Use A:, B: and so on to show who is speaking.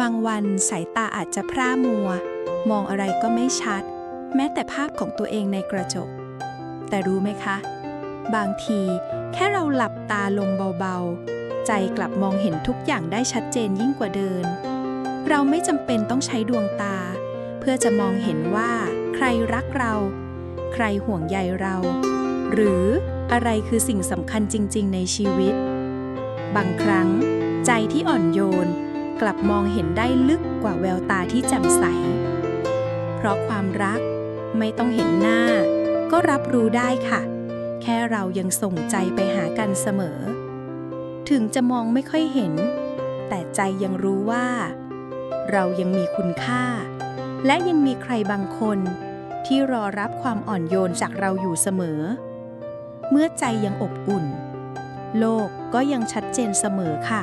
A: บางวันสายตาอาจจะพร่ามัว มองอะไรก็ไม่ชัด แม้แต่ภาพของตัวเองในกระจก แต่รู้ไหมคะ บางทีแค่เราหลับตาลงเบาๆ ใจกลับมองเห็นทุกอย่างได้ชัดเจนยิ่งกว่าเดิน เราไม่จำเป็นต้องใช้ดวงตา เพื่อจะมองเห็นว่า ใครรักเรา ใครห่วงใยเรา หรืออะไรคือสิ่งสำคัญจริง ๆ ในชีวิต บางครั้ง ใจที่อ่อนโยน กลับมองเห็นได้ลึกกว่าแววตาที่แจ่มใส เพราะความรักไม่ต้องเห็นหน้า ก็รับรู้ได้ค่ะ แค่เรายังส่งใจไปหากันเสมอ ถึงจะมองไม่ค่อยเห็น แต่ใจยังรู้ว่า เรายังมีคุณค่า และยังมีใครบางคนที่รอรับความอ่อนโยนจากเราอยู่เสมอ เมื่อใจยังอบอุ่น โลกก็ยังชัดเจนเสมอค่ะ